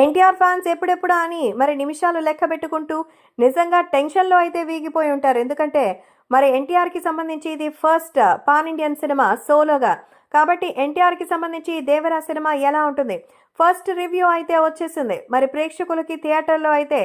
NTR fans ఎప్పుడెప్పుడు అని మరి నిమిషాలు లెక్క పెట్టుకుంటూ నిజంగా టెన్షన్లో అయితే వీగిపోయి ఉంటారు. ఎందుకంటే మరి ఎన్టీఆర్కి సంబంధించి ఇది ఫస్ట్ పాన్ ఇండియన్ సినిమా సోలోగా. కాబట్టి ఎన్టీఆర్కి సంబంధించి దేవరా సినిమా ఎలా ఉంటుంది? ఫస్ట్ రివ్యూ అయితే వచ్చేసింది. మరి ప్రేక్షకులకి థియేటర్లో అయితే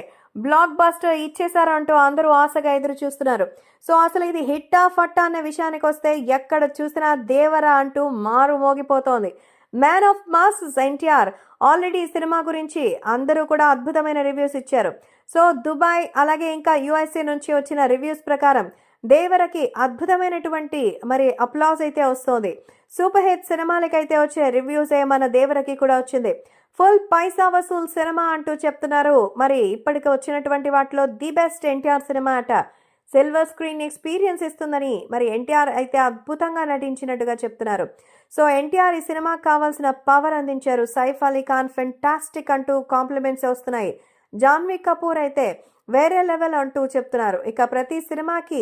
బ్లాక్ బస్టర్ ఇచ్చేసారు అంటూ అందరూ ఆశగా ఎదురు చూస్తున్నారు. సో అసలు ఇది హిట్టా ఫట్టా అనే విషయానికి వస్తే ఎక్కడ చూసినా దేవరా అంటూ మారు మోగిపోతోంది. Man of mass NTR already ఈ సినిమా గురించి అందరూ కూడా అద్భుతమైన రివ్యూస్ ఇచ్చారు. సో దుబాయ్ అలాగే ఇంకా యుఎస్ఏ నుంచి వచ్చిన రివ్యూస్ ప్రకారం దేవరకి అద్భుతమైనటువంటి మరి అప్లాజ్ అయితే వస్తోంది. సూపర్ హిట్ సినిమాలకైతే వచ్చే రివ్యూస్ ఏ మన దేవరకి కూడా వచ్చింది. ఫుల్ పైసా వసూల్ సినిమా అంటూ చెప్తున్నారు. మరి ఇప్పటికి వచ్చినటువంటి వాటిలో ది బెస్ట్ ఎన్టీఆర్ సినిమా అట సిల్వర్ స్క్రీన్ ఎక్స్పీరియన్స్ ఇస్తుందని మరి ఎన్టీఆర్ అయితే అద్భుతంగా నటించినట్టుగా చెప్తున్నారు. సో ఎన్టీఆర్ ఈ సినిమాకి కావాల్సిన పవర్ అందించారు. సైఫ్ అలీ ఖాన్ ఫెంటాస్టిక్ అంటూ కాంప్లిమెంట్స్ వస్తున్నాయి. జాన్వీ కపూర్ అయితే వేరే లెవెల్ అంటూ చెప్తున్నారు. ఇక ప్రతి సినిమాకి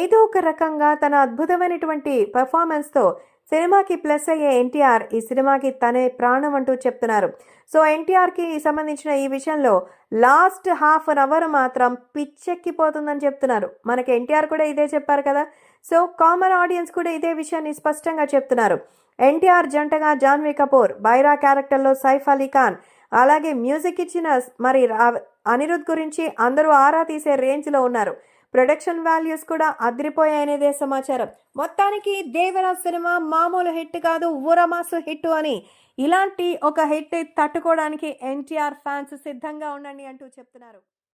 ఏదో ఒక రకంగా తన అద్భుతమైనటువంటి పెర్ఫార్మెన్స్తో సినిమాకి ప్లస్ అయ్యే ఎన్టీఆర్ ఈ సినిమాకి తనే ప్రాణం అంటూ చెప్తున్నారు. సో ఎన్టీఆర్కి సంబంధించిన ఈ విషయంలో లాస్ట్ హాఫ్ అన్ అవర్ మాత్రం పిచ్చెక్కిపోతుందని చెప్తున్నారు. మనకి ఎన్టీఆర్ కూడా ఇదే చెప్పారు కదా. సో కామన్ ఆడియన్స్ కూడా ఇదే విషయాన్ని స్పష్టంగా చెప్తున్నారు. ఎన్టీఆర్ జంటగా జాన్వీ కపూర్ బైరా క్యారెక్టర్లో సైఫ్ అలీ ఖాన్ అలాగే మ్యూజిక్ ఇచ్చిన మరి అనిరుద్ గురించి అందరూ ఆరా తీసే రేంజ్లో ఉన్నారు. ప్రొడక్షన్ వాల్యూస్ కూడా అదిరిపోయాయనేదే సమాచారం. మొత్తానికి దేవరా సినిమా మామూలు హిట్ కాదు ఊరమాసు హిట్ అని. ఇలాంటి ఒక హిట్ తట్టుకోవడానికి ఎన్టీఆర్ ఫ్యాన్స్ సిద్ధంగా ఉండండి అంటూ చెప్తున్నారు.